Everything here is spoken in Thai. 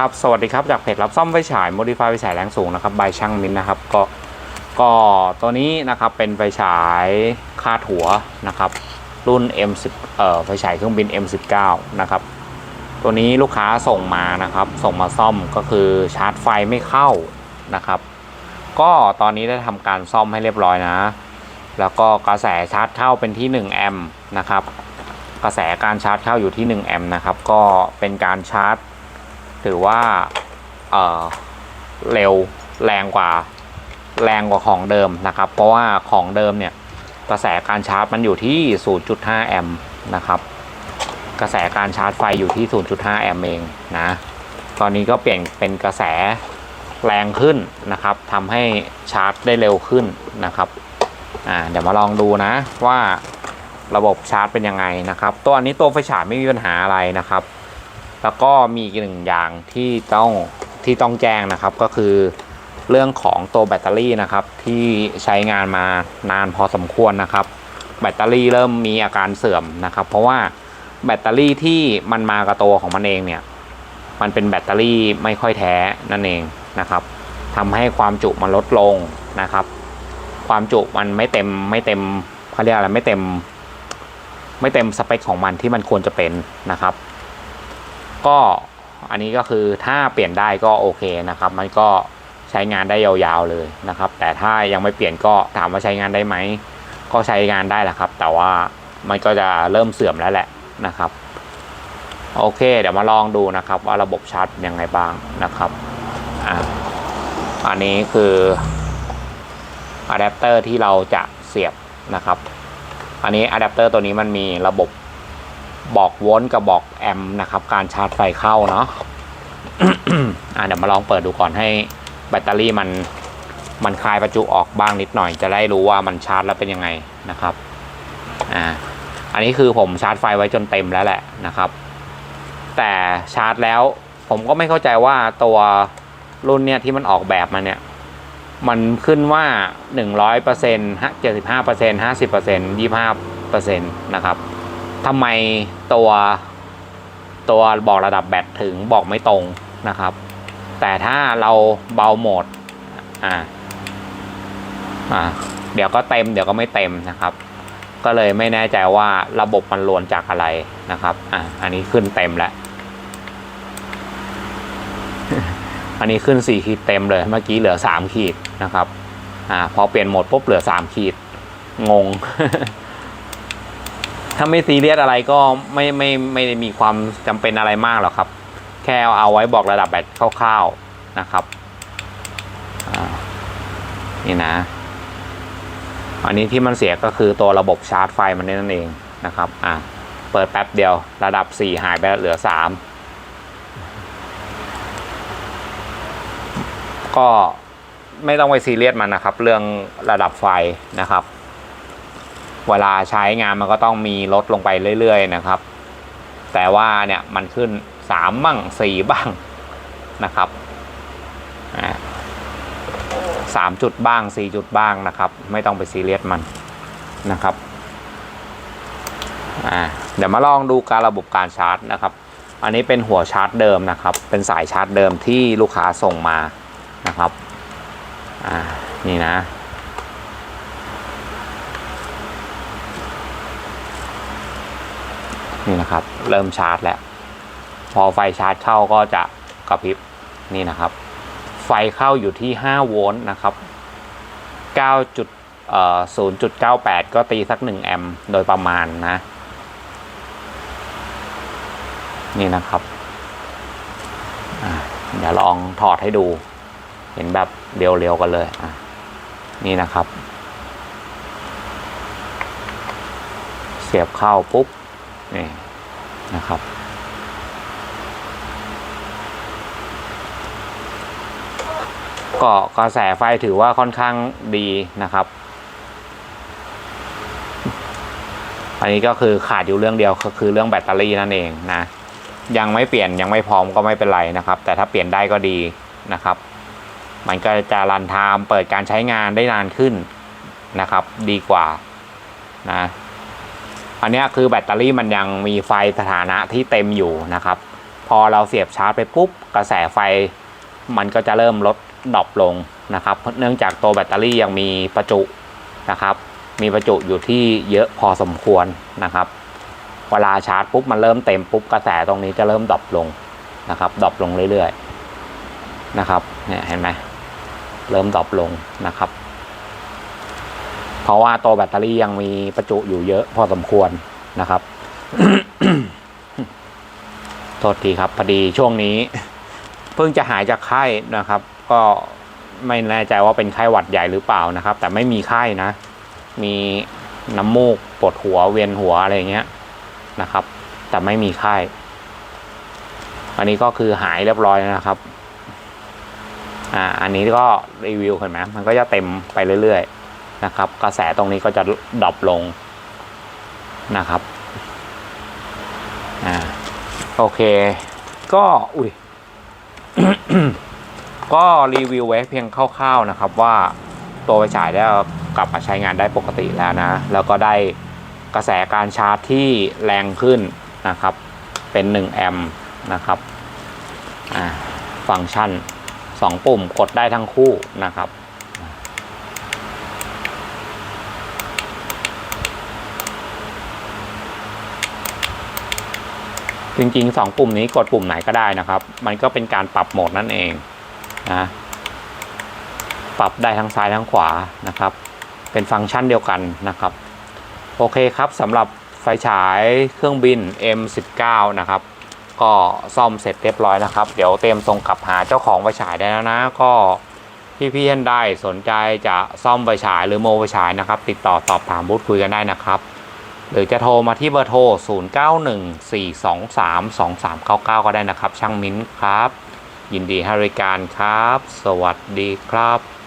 ครับ สวัสดีครับ จากเพจรับซ่อมไฟฉาย Modify ไฟฉายแรงสูงนะครับบายช่างมินนะครับ ก็ก็ตัวนี้นะครับเป็นไฟฉายคาดหัวนะครับ รุ่น M10 เอ่อไฟฉายเครื่องบิน M19 นะครับ ตัวนี้ลูกค้าส่งมานะครับ ส่งมาซ่อมก็คือชาร์จไฟไม่เข้านะครับ ก็ตอนนี้ได้ทำการซ่อมให้เรียบร้อยนะ แล้วก็กระแสชาร์จเข้าเป็นที่1แอมป์นะครับ กระแสการชาร์จเข้าอยู่ที่1แอมป์นะครับ ก็เป็นการชาร์จ ถือว่าเออเร็วแรงกว่าแรงกว่าของเดิมนะครับ เพราะว่าของเดิมเนี่ยกระแสการชาร์จมันอยู่ที่ 0.5 แอมป์นะครับ กระแสการชาร์จไฟอยู่ที่ 0.5 แอมป์เองนะ ตอนนี้ก็เปลี่ยนเป็นกระแสแรงขึ้นนะครับทำให้ชาร์จได้เร็วขึ้นนะครับอ่าเดี๋ยวมาลองดูนะว่าระบบชาร์จเป็นยังไงนะครับ ตัวอันนี้ตัวไฟฉายไม่มีปัญหาอะไรนะครับ แล้วก็มีอีกหนึ่งอย่างที่ต้องที่ต้องแจ้งนะครับก็คือเรื่องของตัวแบตเตอรี่นะครับ ที่ใช้งานมานานพอสมควรนะครับ แบตเตอรี่เริ่มมีอาการเสื่อมนะครับ เพราะว่าแบตเตอรี่ที่มันมากับตัวของมันเองเนี่ย มันเป็นแบตเตอรี่ไม่ค่อยแท้นั่นเองนะครับทำให้ความจุมันลดลงนะครับ ความจุมันไม่เต็มไม่เต็มเขาเรียกอะไรไม่เต็ม ไม่เต็มสเปคของมันที่มันควรจะเป็นนะครับ ก็อันนี้ก็คือถ้าเปลี่ยนได้ก็โอเคนะครับ มันก็ใช้งานได้ยาวๆเลยนะครับ แต่ถ้ายังไม่เปลี่ยนก็ถามว่าใช้งานได้ไหมก็ใช้งานได้แหละครับ แต่ว่ามันก็จะเริ่มเสื่อมแล้วแหละนะครับโอเค เดี๋ยวมาลองดูนะครับ ว่าระบบชาร์จเป็นยังไงบ้างนะครับอะอันนี้คืออะแดปเตอร์ที่เราจะเสียบนะครับ อันนี้อะแดปเตอร์ตัวนี้มันมีระบบ บอกโวลต์กับบอกแอมป์นะครับ การชาร์จไฟเข้าเนาะอะเดี๋ยวมาลองเปิดดูก่อนให้แบตเตอรี่มันมันคลายประจุออกบ้างนิดหน่อย จะได้รู้ว่ามันชาร์จแล้วเป็นยังไงนะครับอ่าอันนี้คือผมชาร์จไฟไว้จนเต็มแล้วแหละนะครับ แต่ชาร์จแล้วผมก็ไม่เข้าใจว่าตัวรุ่นเนี่ยที่มันออกแบบมาเนี่ย มันขึ้นว่า 100%เปอร์เซ็นต์75เปอร์เซ็นต์50เปอร์เซ็นต์25เปอร์เซ็นต์นะครับ ทำไมตัวตัวบอกระดับแบตถึงบอกไม่ตรงนะครับ แต่ถ้าเราเบาโหมดอ่าอ่าเดี๋ยวก็เต็มเดี๋ยวก็ไม่เต็มนะครับ ก็เลยไม่แน่ใจว่าระบบมันลวนจากอะไรนะครับอ่าอันนี้ขึ้นเต็มแล้วอันนี้ขึ้น 4 ขีดเต็มเลย เมื่อกี้เหลือ 3 ขีดนะครับ อ่า พอเปลี่ยนโหมดปุ๊บเหลือ 3 ขีด งง ถ้าไม่ซีเรียสอะไรก็ไม่ไม่ไม่ได้มีความจำเป็นอะไรมากหรอกครับ แค่เอาไว้บอกระดับแบตคร่าวๆนะครับนี่นะ อันนี้ที่มันเสียก็คือตัวระบบชาร์จไฟมันนั่นเองนะครับอ่าเปิดแป๊บเดียวระดับ 4 หายไปเหลือ 3 ก็ไม่ต้องไปซีเรียสมันนะครับ เรื่องระดับไฟนะครับ เวลาใช้งานมันก็ต้องมีลดลงไปเรื่อยๆนะครับ แต่ว่าเนี่ยมันขึ้นสามบ้างสี่บ้างนะครับสามจุดบ้างสี่จุดบ้างนะครับ ไม่ต้องไปซีเรียสมันนะครับเดี๋ยวมาลองดูการระบบการชาร์จนะครับ อันนี้เป็นหัวชาร์จเดิมนะครับ เป็นสายชาร์จเดิมที่ลูกค้าส่งมานะครับ นี่นะ นี่นะครับ เริ่มชาร์จแล้ว พอไฟชาร์จเข้าก็จะกระพริบนี่นะครับ ไฟเข้าอยู่ที่5โวลต์นะครับ9จุดเอ่อ0.98ก็ตีสัก1แอมป์โดยประมาณนะ นี่นะครับเดี๋ยวลองถอดให้ดู เห็นแบบเรียวๆกันเลยอะนี่นะครับ เสียบเข้าปุ๊บ นี่นะครับ ก็กระแสไฟถือว่าค่อนข้างดีนะครับ อันนี้ก็คือขาดอยู่เรื่องเดียวก็คือเรื่องแบตเตอรี่นั่นเองนะ ยังไม่เปลี่ยนยังไม่พร้อมก็ไม่เป็นไรนะครับ แต่ถ้าเปลี่ยนได้ก็ดีนะครับ มันก็จะรันไทม์เปิดการใช้งานได้นานขึ้นนะครับ ดีกว่านะ อันนี้คือแบตเตอรี่มันยังมีไฟสถานะที่เต็มอยู่นะครับพพอเราเสียบชาร์จไปปุ๊บ กระแสไฟมันก็จะเริ่มลดดรอปลงนะครับ เนื่องจากตัวแบตเตอรี่ยังมีประจุนะครับ มีประจุอยู่ที่เยอะพอสมควรนะครับ เวลาชาร์จปุ๊บมันเริ่มเต็มปุ๊บกระแสตรงนี้จะเริ่มดรอปลงนะครับดรอปลงเรื่อยๆนะครับ เนี่ยเห็นไหมเริ่มดรอปลงนะครับ เพราะว่าตัวแบตเตอรี่ยังมีประจุอยู่เยอะพอสมควรนะครับ โทษทีครับพอดีช่วงนี้ เพิ่งจะหายจากไข้นะครับ ก็ไม่แน่ใจว่าเป็นไข้หวัดใหญ่หรือเปล่านะครับ แต่ไม่มีไข้นะ มีน้ำมูกปวดหัวเวียนหัวอะไรเงี้ยนะครับ แต่ไม่มีไข้อันนี้ก็คือหายเรียบร้อยนะครับอ่าอันนี้ก็รีวิวเห็นไหมมันก็จะเต็มไปเรื่อยๆ นะครับ กระแสตรงนี้ก็จะดรอปลงนะครับอ่าโอเค ก็อุ้ยก็รีวิวไว้เพียงคร่าวๆนะครับว่าตัวไฟฉายได้กลับมาใช้งานได้ปกติแล้วนะ แล้วก็ได้กระแสการชาร์จที่แรงขึ้นนะครับ เป็น 1 แอมป์นะครับอ่าฟังก์ชัน 2 ปุ่มกดได้ทั้งคู่นะครับ จริงๆ 2 ปุ่มนี้กดปุ่มไหนก็ได้นะครับ มันก็เป็นการปรับโหมดนั่นเองนะปรับได้ทั้งซ้ายทั้งขวานะครับ เป็นฟังก์ชันเดียวกันนะครับ โอเคครับสำหรับไฟฉายเครื่องบิน M19 นะครับ ก็ซ่อมเสร็จเรียบร้อยนะครับ เดี๋ยวเตรียมส่งกลับหาเจ้าของไฟฉายได้แล้วนะ ก็พี่ๆท่านใดสนใจจะซ่อมไฟฉายหรือโมไฟฉายนะครับ ติดต่อสอบถามพูดคุยกันได้นะครับ หรือจะโทรมาที่เบอร์โทร 0914232399 ก็ได้นะครับ ช่างมิ้นครับ ยินดีให้บริการครับ สวัสดีครับ